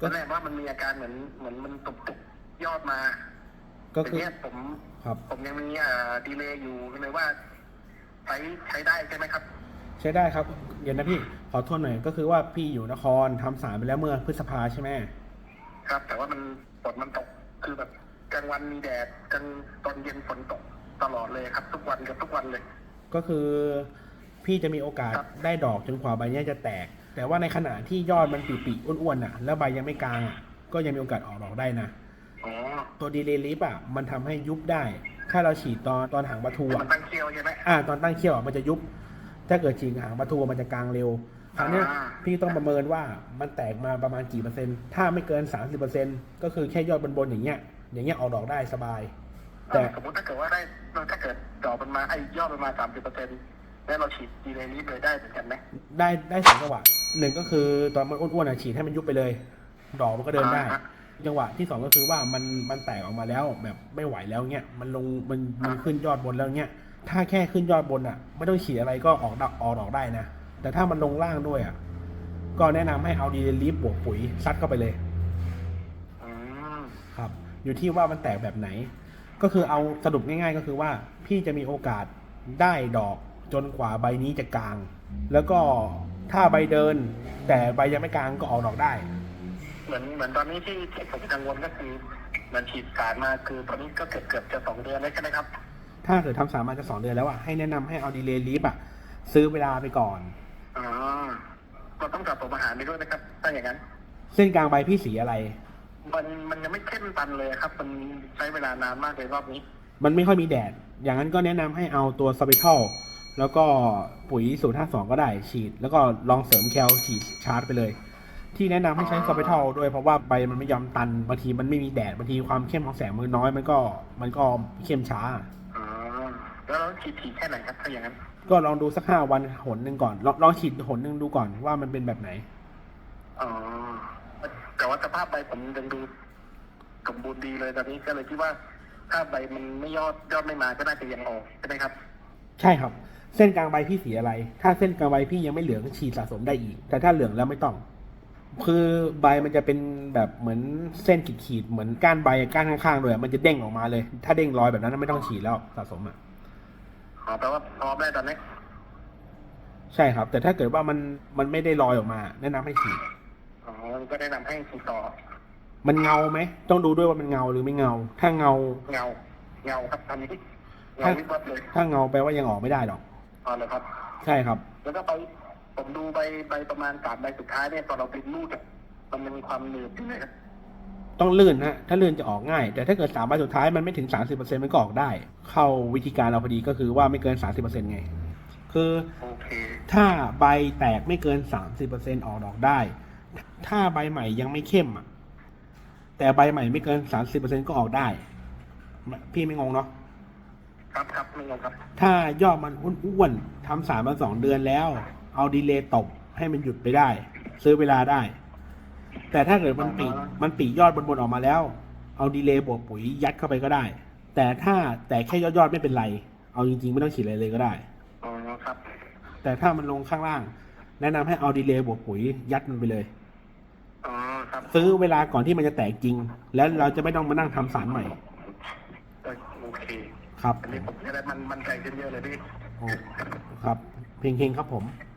ตอนแรกว่ามันมีอาการเหมือนเหมือนมันตุกตุกๆยอดมา ก็แต่คือเนี้ยผมครับ ผมยังมีอ่าดีเลย์อยู่เลยว่า ใช้ใช้ได้ใช่ไหมครับ ใช้ได้ครับเดี๋ยวนะพี่ขอโทษหน่อยก็คือว่าพี่อยู่นครทำสารไปแล้วเมื่อพฤษภาใช่ไหมครับ แต่ว่ามันฝนมันตกคือแบบกลางวันมีแดดกลางตอนเย็นฝนตกตลอดเลยครับ ทุกวันกับทุกวันเลย ก็คือพี่จะมีโอกาสครับ ได้ดอกจนกว่าใบเนี้ยจะแตกแต่ว่าในขณะที่ยอดมันปีๆอ้วนๆอะ แล้วใบยังไม่กลางอะก็ยังมีโอกาสออกดอกได้นะอ๋อตัวดีเลย์ลิฟอะมันทำให้ยุบได้ ถ้าเราฉีดตอนตอนหางปลาทูแต่มัอะนตั้งเคียวใช่ไหมอ่าตอนตั้งเขี้ยวอะมันจะยุบ ถ้าเกิดฉีดหางปลาทูมันจะกลางเร็วคราวเนี้ยอ่าพี่ต้องประเมินว่ามันแตกมาประมาณกี่เปอร์เซ็นต์ ถ้าไม่เกิน30%ก็คือแค่ยอดบนๆอย่างเงี้ย อย่างเงี้ยออกดอกได้สบาย แต่สมมติถ้าเกิดว่าได้ถ้าเกิดดอกมันมาไอ้ยอดมันมาสามสิบเปอร์เซ็นต์แล้วเราฉีดดีเลย์นี้เลยได้เหมือนกันไหมได้ได้สองจังหวะ หนึ่งก็คือตอนมันอ้วนๆอะฉีดให้มันยุบไปเลย ดอกมันก็เดินได้อ่าฮะจังหวะที่สองก็คือว่ามันมันแตกออกมาแล้วแบบไม่ไหวแล้วเงี้ยมันลงมันมันขึ้นยอดบนแล้วเงี้ยถ้าแค่ขึ้นยอดบนอะ ไม่ต้องฉีดอะไรก็ออกดอกออกดอกได้นะ แต่ถ้ามันลงล่างด้วยอะก็แนะนำให้เอาดีลิฟบวกปุ๋ยซัดเข้าไปเลยอืมครับ อยู่ที่ว่ามันแตกแบบไหน ก็คือเอาสรุปง่าย ๆ ก็คือว่าพี่จะมีโอกาสได้ดอกจนกว่าใบนี้จะกลาง แล้วก็ ถ้าใบเดิน แต่ใบยังไม่กลางก็ออกดอกได้ เหมือนเหมือนตอนนี้ที่ที่ผมกังวลก็คือมันฉีดสารมาคือตอนนี้ก็เกือบเกือบจะสองเดือนแล้วใช่ไหมครับ ถ้าเกิดทำสามมาจะสองเดือนแล้วอะให้แนะนำให้เอาดีเลย์ลิฟอะซื้อเวลาไปก่อน อ๋อก็ต้องจับผมอาหารไปด้วยนะครับ ถ้าอย่างนั้น เส้นกลางใบพี่สีอะไร มันมันยังไม่เข้มตันเลยครับ มันใช้เวลานานมากเลยรอบนี้ มันไม่ค่อยมีแดด อย่างนั้นก็แนะนำให้เอาตัวสเปเทิล แล้วก็ปุ๋ยสูตรห้าสองก็ได้ฉีด แล้วก็ลองเสริมแคลฉีดชาร์จไปเลย ที่แนะนำให้ใช้อ๋อสเปเทิลด้วยเพราะว่าใบมันไม่ยอมตันบางทีมันไม่มีแดดบางทีความเข้มของแสงมันน้อยมันก็มันก็เข้มช้าอ๋อแล้วเราฉีดถี่แค่ไหนครับถ้าอย่างนั้น ก็ลองดูสักห้าวันหนหนึ่งก่อน ลองลองฉีดหนหนึ่งดูก่อนว่ามันเป็นแบบไหนอ๋อแต่ว่าสภาพใบผมยังดูสมบูรณ์ดีเลยตอนนี้ก็เลยคิดว่าถ้าใบมันไม่ยอดยอดไม่มาก็น่าจะยังออกใช่ไหมครับ ใช่ครับ เส้นกลางใบพี่สีอะไร ถ้าเส้นกลางใบพี่ยังไม่เหลืองฉีดสะสมได้อีก แต่ถ้าเหลืองแล้วไม่ต้อง คือใบมันจะเป็นแบบเหมือนเส้นขีดๆเหมือนก้านใบก้านข้างๆด้วยมันจะเด้งออกมาเลย ถ้าเด้งลอยแบบนั้นไม่ต้องฉีดแล้วสะสมอะอ๋อแปลว่าพร้อมได้ตอนนี้ใช่ครับ แต่ถ้าเกิดว่ามันมันไม่ได้ลอยออกมา แนะนำให้ฉีดอ๋อก็แนะนำให้ฉีดต่อ มันเงาไหมต้องดูด้วยว่ามันเงาหรือไม่เงา ถ้าเงาเงาเงาครับตอนนี้เงาถ้าวิบวับเลยถ้าเงาแปลว่ายังออกไม่ได้หรอก อ๋อเลยครับ ใช่ครับ แล้วก็ไปผมดูใบใบประมาณสามใบสุดท้ายเนี่ยตอนเราเป็นรูดอะมันยังมีความหนืดอยู่เลยครับต้องลื่นนะถ้าลื่นจะออกง่าย แต่ถ้าเกิดสามใบสุดท้ายมันไม่ถึง30%มันก็ออกได้ เข้าวิธีการเราพอดีก็คือว่าไม่เกิน30%ไง คือโอเคถ้าใบแตกไม่เกิน30%ออกดอกได้ ถ้าใบใหม่ยังไม่เข้มอะ แต่ใบใหม่ไม่เกิน30%ก็ออกได้ พี่ไม่งงเนาะ ครับครับไม่งงครับ ถ้ายอดมันอ้วนๆทำสามมาสองเดือนแล้ว เอาดีเลย์ตบให้มันหยุดไปได้ ซื้อเวลาได้ แต่ถ้าเกิดมันปีกมันปีกยอดบนๆออกมาแล้ว เอาดีเลย์บวกปุ๋ยยัดเข้าไปก็ได้ แต่ถ้าแต่แค่ยอดๆไม่เป็นไร เอาจริงๆไม่ต้องฉีดอะไรเลยก็ได้ อ๋อครับ แต่ถ้ามันลงข้างล่าง แนะนำให้เอาดีเลย์บวกปุ๋ยยัดมันไปเลย อ๋อครับซื้อเวลาก่อนที่มันจะแตกจริง แล้วเราจะไม่ต้องมานั่งทำสารใหม่เออโอเค ครับอันนี้ผมจะได้มันมันใจขึ้นเยอะเลยพี่ โอ้ครับเพลงๆครับผมค